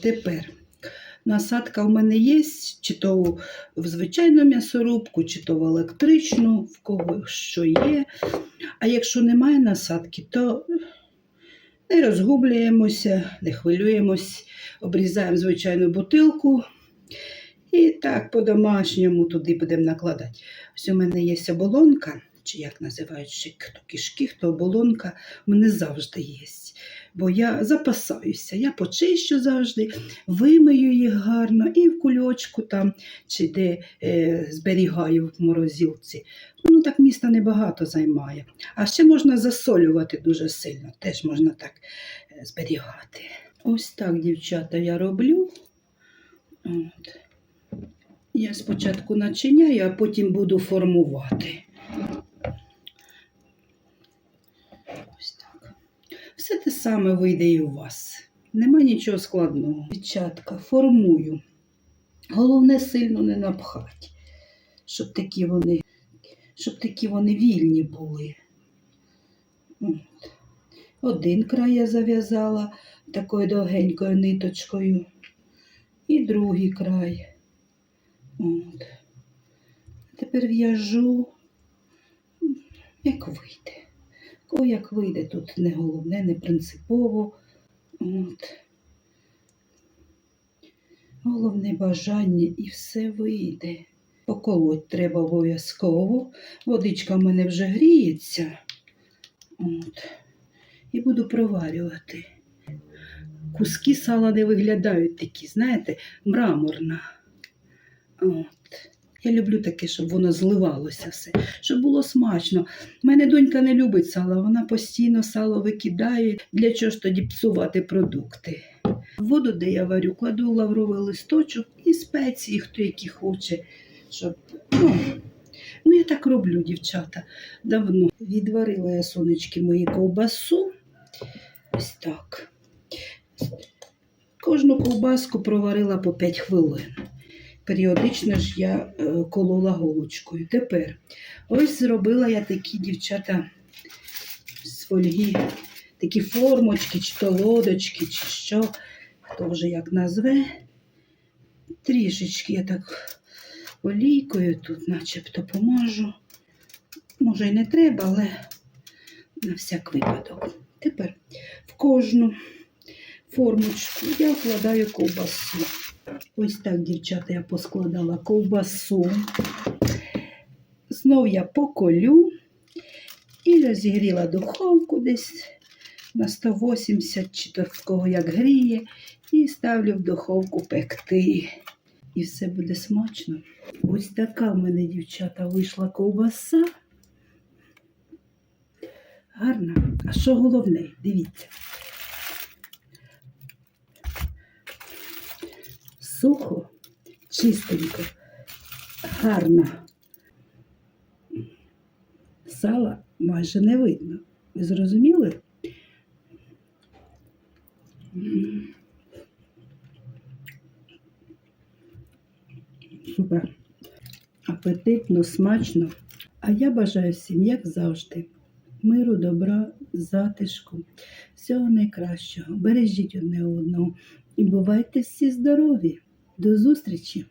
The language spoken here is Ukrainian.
Тепер насадка в мене є, чи то в звичайну м'ясорубку, чи то в електричну, в кого що є. А якщо немає насадки, то не розгублюємося, не хвилюємось, обрізаємо звичайну бутилку. І так по-домашньому туди будемо накладати. Ось у мене є оболонка, чи як називають ще хто кишки, хто оболонка, у мене завжди є. Бо я запасаюся, я почищу завжди, вимию їх гарно і в кульочку там, чи де е, зберігаю в морозилці. Ну так міста небагато займає. А ще можна засолювати дуже сильно, теж можна так е, зберігати. Ось так, дівчата, я роблю. От. Я спочатку начиняю, а потім буду формувати. Ось так. Все те саме вийде і у вас. Нема нічого складного. Дівчатка, формую. Головне сильно не напхати, щоб такі вони, щоб такі вони вільні були. От. Один край я зав'язала такою довгенькою ниточкою, і другий край. От. Тепер в'яжу, як вийде. Кого як вийде, тут не головне, не принципово. От. Головне бажання і все вийде. Поколоть треба обов'язково. Водичка в мене вже гріється. От. І буду проварювати. Куски сала не виглядають такі, знаєте, мраморна. От. Я люблю таке, щоб воно зливалося все, щоб було смачно. У мене донька не любить сало, вона постійно сало викидає. Для чого ж тоді псувати продукти? Воду, де я варю, кладу лавровий листочок і спеції, хто які хоче. Щоб, ну, ну, я так роблю, дівчата, давно. Відварила я сонечки мої ковбасу. Ось так. Кожну ковбаску проварила по 5 хвилин. Періодично ж я е, колола голочкою. Тепер ось зробила я такі дівчата з фольги, такі формочки, чи то лодочки, чи що, хто вже як назве. Трішечки я так олійкою тут начебто поможу. Може й не треба, але на всяк випадок. Тепер в кожну формочку я вкладаю ковбасу. Ось так, дівчата, я поскладала ковбасу. Знов я поколю і розігріла духовку десь на 180 чи то кого як гріє, і ставлю в духовку пекти. І все буде смачно. Ось така в мене, дівчата, вийшла ковбаса. Гарна. А що головне? Дивіться. Сухо, чистенько, гарно. Сала майже не видно. Ви зрозуміли? Супер. Апетитно, смачно. А я бажаю всім, як завжди, миру, добра, затишку, всього найкращого. Бережіть одне одного і бувайте всі здорові. До зустрічі!